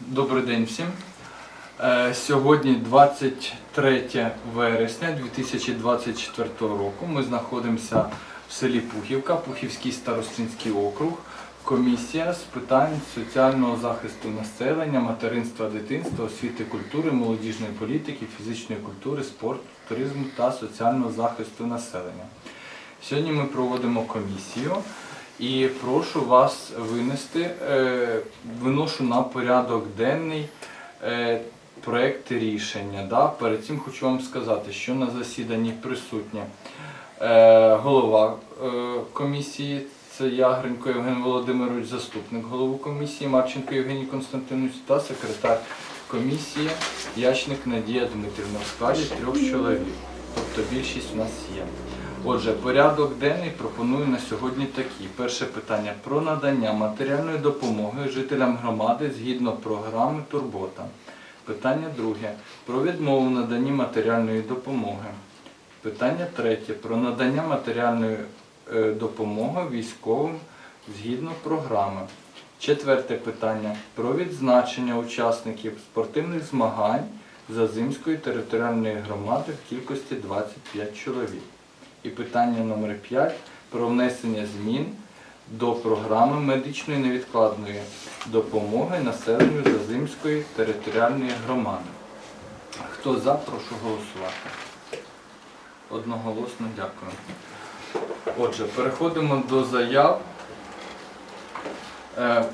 Добрий день всім. Е, Сьогодні 23 вересня 2024 року. Ми знаходимося в селі Пухівка, Пухівський старостинський округ. Комісія з питань соціального захисту населення, материнства, дитинства, освіти, культури, молодіжної політики, фізичної культури, спорту, туризму та соціального захисту населення. Сьогодні ми проводимо комісію і прошу вас винести, е, виношу на порядок денний е, проект рішення. Да? Перед цим хочу вам сказати, що на засіданні присутня е, голова комісії, це Ягренко Євген Володимирович, заступник голови комісії, Марченко Євгеній Константинович та секретар комісії Ячник Надія Дмитрівна в складі трьох чоловік. Тобто більшість у нас є. Отже, порядок денний пропоную на сьогодні такі. Перше питання про надання матеріальної допомоги жителям громади згідно програми Турбота. Питання друге про відмову в наданні матеріальної допомоги. Питання третє про надання матеріальної е, допомоги військовим згідно програми. Четверте питання про відзначення учасників спортивних змагань Зазимської територіальної громади в кількості 25 чоловік. І питання номер 5 про внесення змін до програми медичної невідкладної допомоги населенню Зазимської територіальної громади. Хто за, прошу голосувати. Одноголосно дякую. Отже, переходимо до заяв. Е,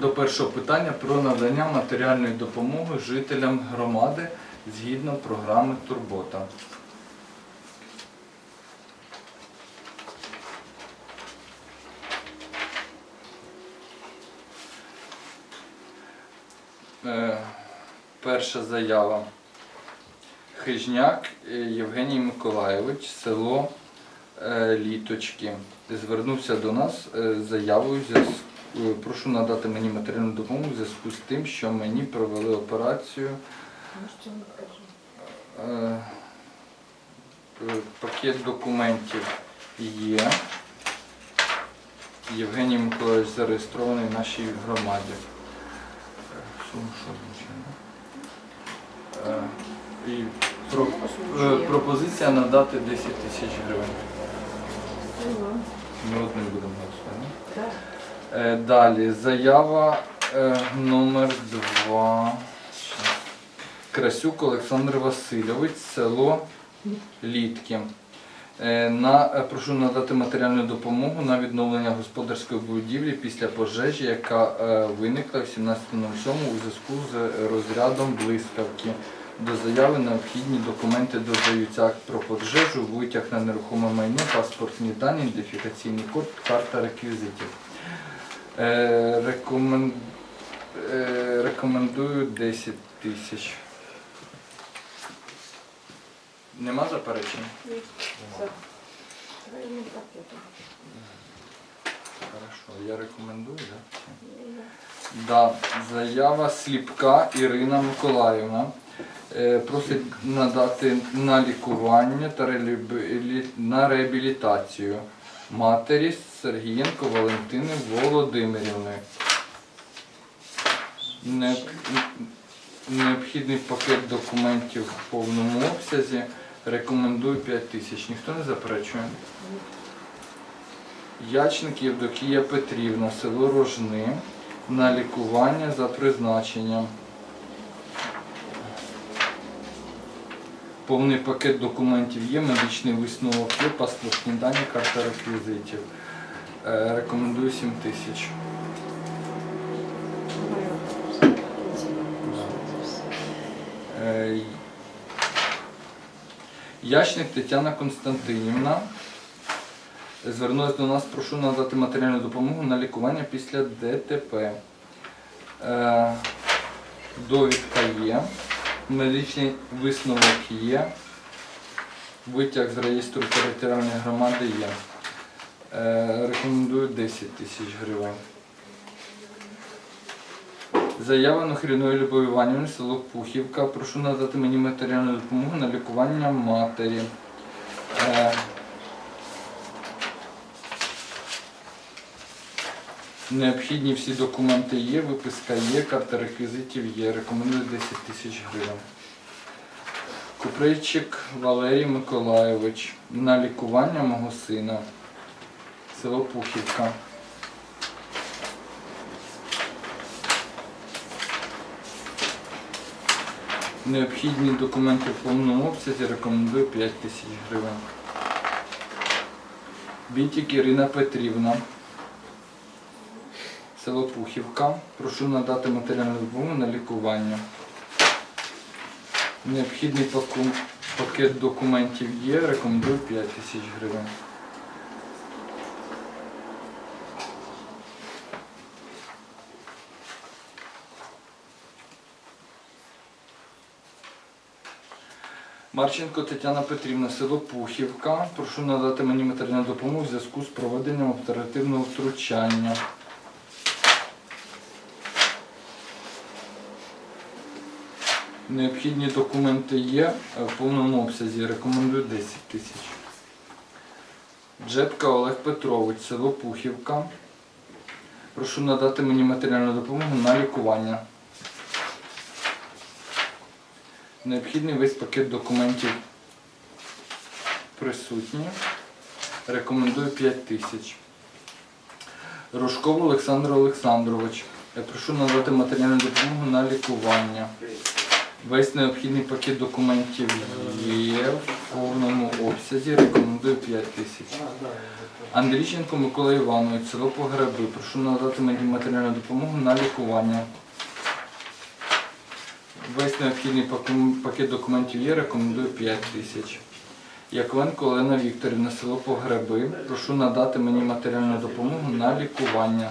До першого питання про надання матеріальної допомоги жителям громади згідно програми Турбота. Е, Перша заява. Хижняк е, Євгеній Миколайович, село е, Літочки. Звернувся до нас з заявою. Прошу надати мені матеріальну допомогу в зв'язку з тим, що мені провели операцію. Пакет документів є. Євгеній Миколаївич зареєстрований в нашій громаді. Е, Сума що означає? Е, І про, е, пропозиція надати 10 тисяч гривень. Ми одним будемо голосувати. Е, Далі заява е, номер 2. Красюк Олександр Васильович, село Літки. Е, На, е, прошу надати матеріальну допомогу на відновлення господарської будівлі після пожежі, яка е, виникла в 17.07 у зв'язку з розрядом блискавки. До заяви необхідні документи додаються про пожежу, витяг на нерухоме майно, паспортні дані, ідентифікаційний код, карта реквізитів. Рекомен... рекомендую 10 тисяч. Нема заперечень? Хорошо, я рекомендую, да? Да, заява Сліпка Ірина Миколаївна. Е, Просить надати на лікування та на реабілітацію матері Сергієнко Валентини Володимирівни. Необхідний пакет документів в повному обсязі. Рекомендую 5 тисяч. Ніхто не заперечує. Ячник Євдокія Петрівна, село Рожни, на лікування за призначенням. Повний пакет документів є, медичний висновок є, паспортні дані, карта реквізитів. Е, Рекомендую 7 тисяч. Е, Ячник Тетяна Константинівна. Звернулась до нас, прошу надати матеріальну допомогу на лікування після ДТП. Е, Довідка є, медичний висновок є, витяг з реєстру територіальної громади є. Е, Рекомендую 10 тисяч гривень. Заява Нохріної Любові Іванівни, село Пухівка. Прошу надати мені матеріальну допомогу на лікування матері. Е, Необхідні всі документи є, виписка є, карта реквізитів є. Рекомендую 10 тисяч гривень. Куприйчик Валерій Миколайович на лікування мого сина. Село Пухівка. Необхідні документи в повному обсязі рекомендую 5 тисяч гривень. Бінтік Ірина Петрівна. Село Пухівка. Прошу надати матеріальну допомогу на лікування. Необхідний пакет документів є, рекомендую 5 тисяч гривень. Марченко Тетяна Петрівна, село Пухівка. Прошу надати мені матеріальну допомогу в зв'язку з проведенням оперативного втручання. Необхідні документи є е, в повному обсязі. Рекомендую 10 тисяч. Джепка Олег Петрович, село Пухівка. Прошу надати мені матеріальну допомогу на лікування. Необхідний весь пакет документів присутній. Рекомендую 5 тисяч. Рожков Олександр Олександрович. Я прошу надати матеріальну допомогу на лікування. Весь необхідний пакет документів є в повному обсязі. Рекомендую 5 тисяч. Андрійченко Микола Іванович, село Погреби. Прошу надати матеріальну допомогу на лікування. Весь необхідний пакет документів є, рекомендую 5 тисяч. Яковенко Олена Вікторівна, село Погреби. Прошу надати мені матеріальну допомогу на лікування.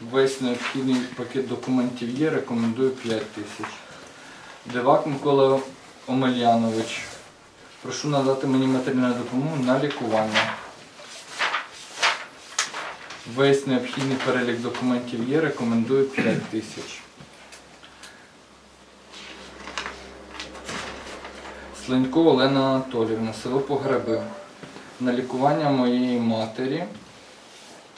Весь необхідний пакет документів є, рекомендую 5 тисяч. Дивак Микола Омельянович. Прошу надати мені матеріальну допомогу на лікування. Весь необхідний перелік документів є, рекомендую 5 тисяч. Слинько Олена Анатолівна, село Погреби. На лікування моєї матері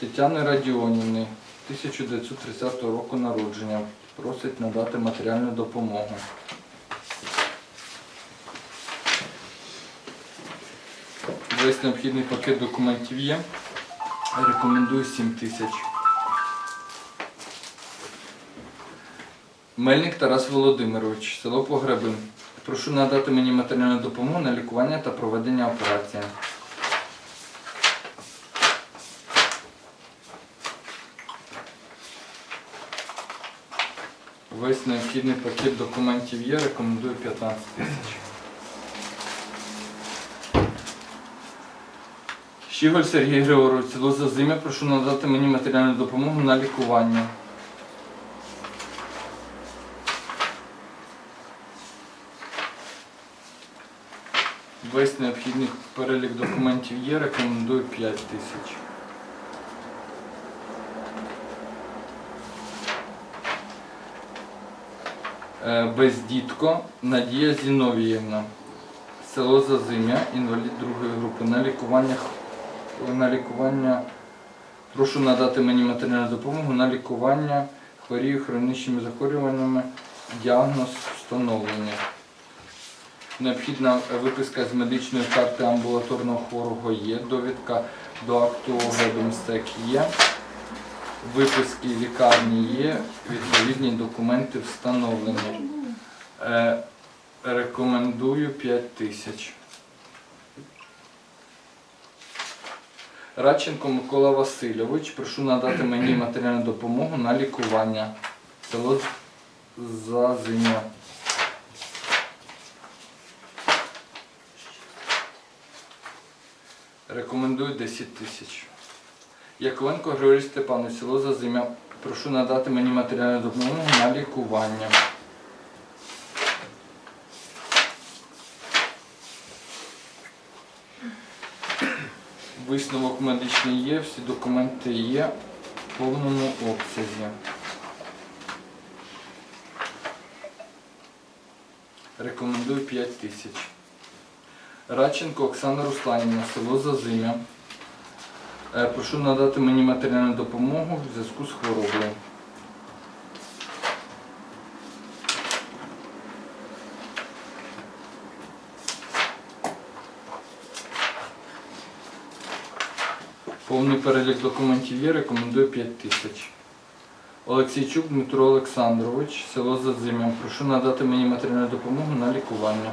Тетяни Радіонівни 1930 року народження. Просить надати матеріальну допомогу. Весь необхідний пакет документів є. Рекомендую 7 тисяч. Мельник Тарас Володимирович, село Погреби. Прошу надати мені матеріальну допомогу на лікування та проведення операції. Весь необхідний пакет документів є, рекомендую 15 тисяч. Щіголь Сергій Григорович, село Зазимя, прошу надати мені матеріальну допомогу на лікування. Весь необхідний перелік документів є, рекомендую 5 тисяч. Е, Бездітко Надія Зіновіївна. Село Зазимя, інвалід другої групи. На лікування, на лікування прошу надати мені матеріальну допомогу на лікування хворію хронічними захворюваннями, діагноз встановлення. Необхідна виписка з медичної карти амбулаторного хворого є, довідка до акту огляду МСЕК є, виписки лікарні є, відповідні документи встановлені. Е, Рекомендую 5 тисяч. Радченко Микола Васильович, прошу надати мені матеріальну допомогу на лікування. Село Зазиня. Рекомендую 10 тисяч. Яковенко Григорій Степанович, село Зазимя. Прошу надати мені матеріальну допомогу на лікування. Висновок медичний є, всі документи є в повному обсязі. Рекомендую 5 тисяч. Радченко Оксана Русланівна, село Зазимя. Е, Прошу надати мені матеріальну допомогу в зв'язку з хворобою. Повний перелік документів є, рекомендую 5 тисяч. Олексійчук Дмитро Олександрович, село Зазимя. Прошу надати мені матеріальну допомогу на лікування.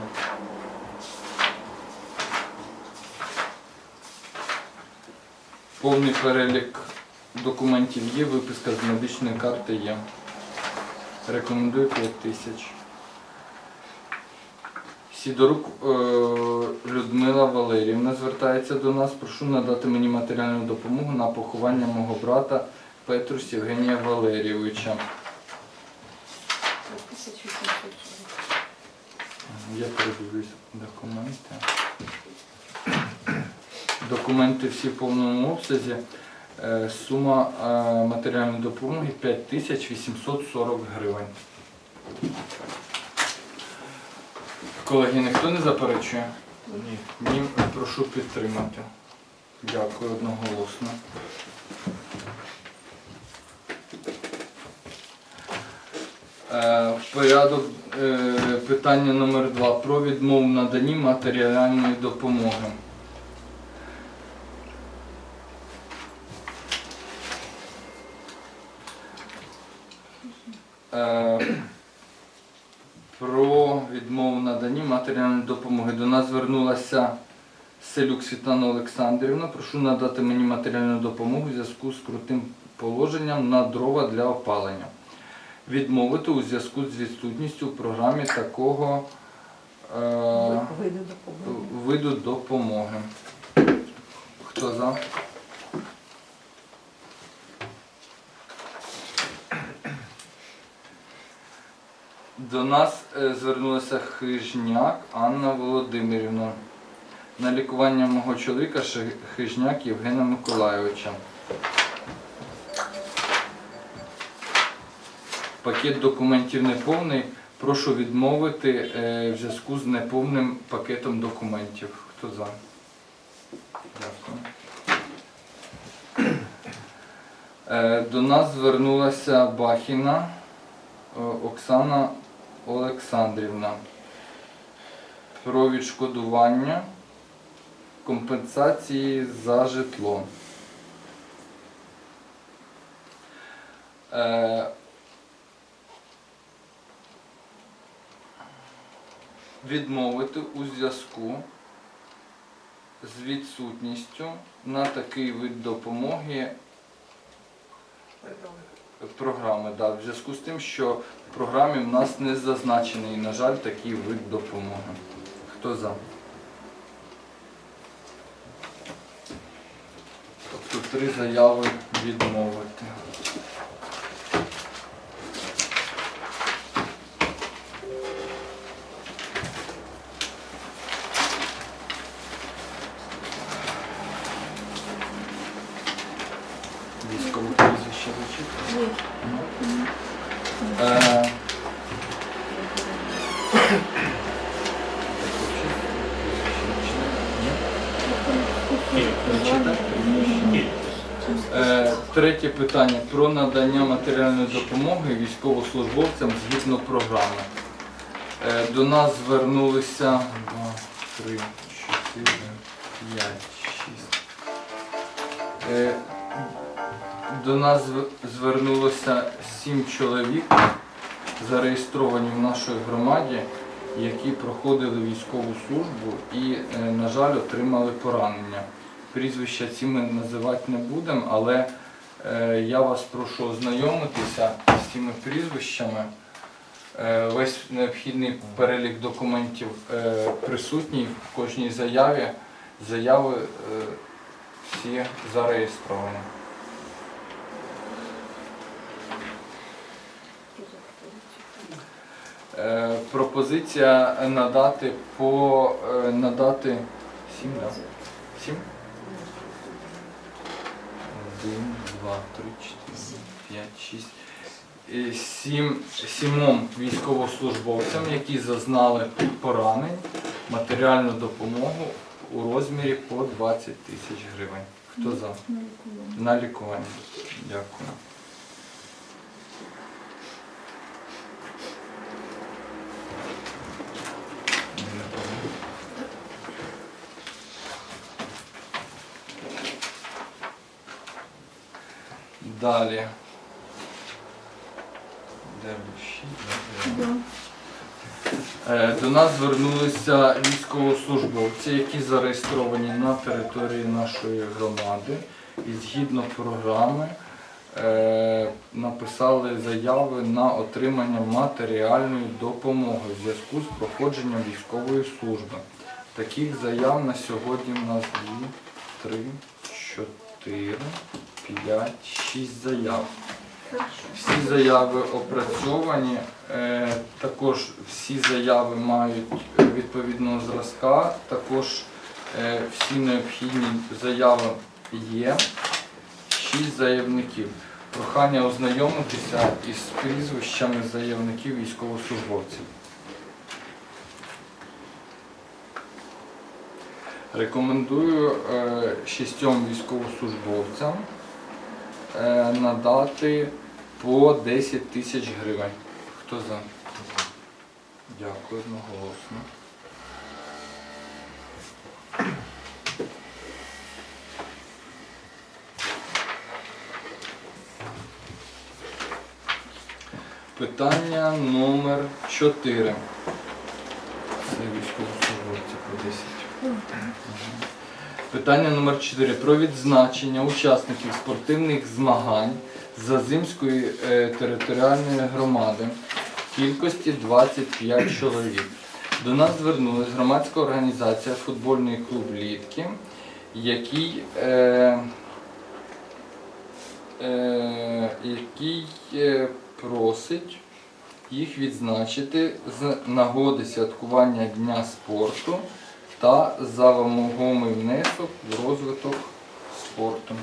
Повний перелік документів є, виписка з медичної карти є. Рекомендую 5 тисяч. Сідорук е, Людмила Валерівна звертається до нас. Прошу надати мені матеріальну допомогу на поховання мого брата Петрус Євгенія Валерійовича. Я передивлюсь документи. Документи всі в повному обсязі. Е, Сума е, матеріальної допомоги 5840 гривень. Колеги, ніхто не заперечує? Ні. Ні, прошу підтримати. Дякую одноголосно. Е, Порядок е, питання номер два про відмову в наданні матеріальної допомоги. Е, Про відмову в наданні матеріальної допомоги. До нас звернулася Селюк Світлана Олександрівна. Прошу надати мені матеріальну допомогу в зв'язку з крутим положенням на дрова для опалення відмовити у зв'язку з відсутністю в програмі такого е, виду допомоги. Хто за? До нас е, звернулася Хижняк Анна Володимирівна на лікування мого чоловіка Хижняк Євгена Миколайовича. Пакет документів неповний. Прошу відмовити е, в зв'язку з неповним пакетом документів. Хто за? Дякую. Е, До нас звернулася Бахіна Оксана Олександрівна про відшкодування компенсації за житло. Е, відмовити у зв'язку з відсутністю на такий вид допомоги програми. Да, в зв'язку з тим, що в програмі в нас не зазначений, на жаль, такий вид допомоги. Хто за? Тобто три заяви відмовити. Військове прізвище зачитати. Ні. Е, не читати? Е, Третє питання про надання матеріальної допомоги військовослужбовцям згідно програми. Е, До нас звернулися 2, 3, 4, 5, 6. Е, До нас звернулося 7 чоловік, зареєстровані в нашій громаді, які проходили військову службу і, е, на жаль, отримали поранення. Прізвища ці ми називати не будемо, але я вас прошу ознайомитися з цими прізвищами. Е, Весь необхідний перелік документів е, присутній в кожній заяві. Заяви е, всі зареєстровані. Е, Пропозиція надати по е, надати сім? Сім? Один, два, три, чотири, п'ять, шість. Е, Сім, сімом військовослужбовцям, які зазнали поранень матеріальну допомогу у розмірі по 20 тисяч гривень. Хто за? На лікування. Дякую. Далі. Е, До нас звернулися військовослужбовці, які зареєстровані на території нашої громади. І згідно програми е, написали заяви на отримання матеріальної допомоги в зв'язку з проходженням військової служби. Таких заяв на сьогодні в нас дві, три, чотири, п'ять, шість заяв. Всі заяви опрацьовані, е, також всі заяви мають е, відповідного зразка, також е, всі необхідні заяви є. Шість заявників. Прохання ознайомитися із прізвищами заявників військовослужбовців. Рекомендую шістьом військовослужбовцям надати по 10 тисяч гривень. Хто за? Дякую одноголосно. Питання номер 4. Це військовослужбовці по 10. Питання номер 4. Про відзначення учасників спортивних змагань Зазимської е, територіальної громади кількості 25 чоловік. До нас звернулася громадська організація Футбольний клуб Літки, який, е, е, який е, просить їх відзначити з нагоди святкування Дня спорту та за вимогомий внесок в розвиток спорту.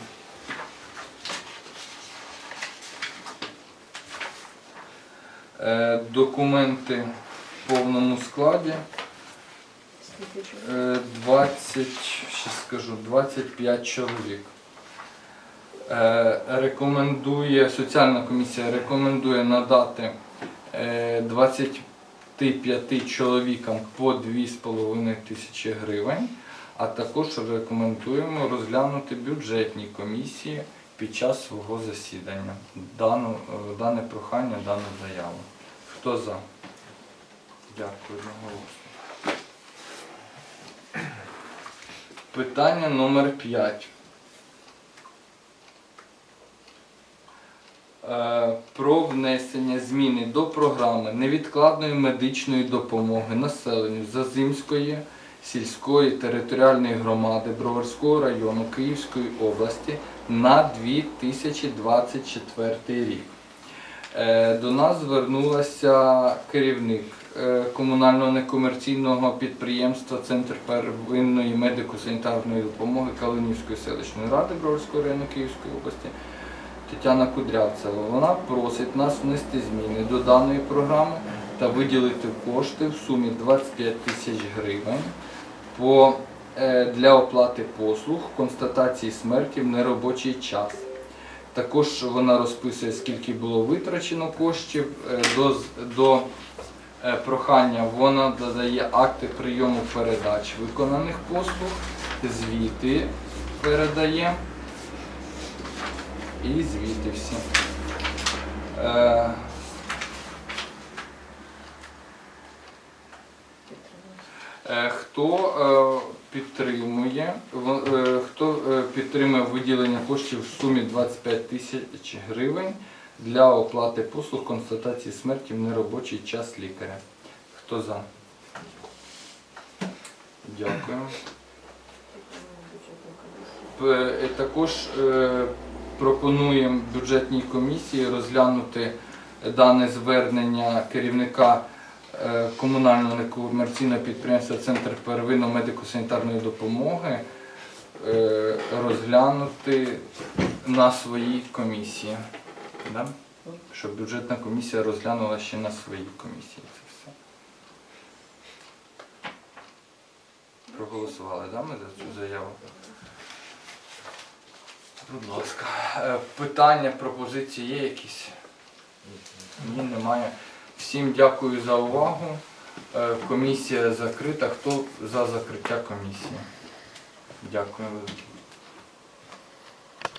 Е, Документи в повному складі. Скільки чоловік? Е, 20, ще скажу, 25 чоловік. Е, Рекомендує, соціальна комісія рекомендує надати е, 25 чоловікам по 2,5 тисячі гривень, а також рекомендуємо розглянути бюджетні комісії під час свого засідання. Дану, е, дане прохання, дану заяву. Хто за? Дякую одноголосно. Питання номер 5. Про внесення зміни до програми невідкладної медичної допомоги населенню Зазимської сільської територіальної громади Броварського району Київської області на 2024 рік. Е, До нас звернулася керівник е, комунального некомерційного підприємства Центр первинної медико-санітарної допомоги Калинівської селищної ради Броварського району Київської області Тетяна Кудрявцева. Вона просить нас внести зміни до даної програми та виділити кошти в сумі 25 тисяч гривень е, для оплати послуг констатації смерті в неробочий час. Також вона розписує, скільки було витрачено коштів. Е, До, до е, прохання вона додає акти прийому передач виконаних послуг, звіти передає і звіти всі. Е, Е, Хто е, підтримує, е, хто підтримує виділення коштів в сумі 25 тисяч гривень для оплати послуг констатації смерті в неробочий час лікаря? Хто за? Дякую. Також пропонуємо бюджетній комісії розглянути дане звернення керівника е, комунального некомерційного підприємства Центр первинної медико-санітарної допомоги е, розглянути на своїй комісії. Щоб бюджетна комісія розглянула ще на своїй комісії це все. Проголосували, да, ми за цю заяву? Будь ласка. Е, Питання, пропозиції є якісь? Ні, немає. Всім дякую за увагу. Е, Комісія закрита. Хто за закриття комісії? Дякую.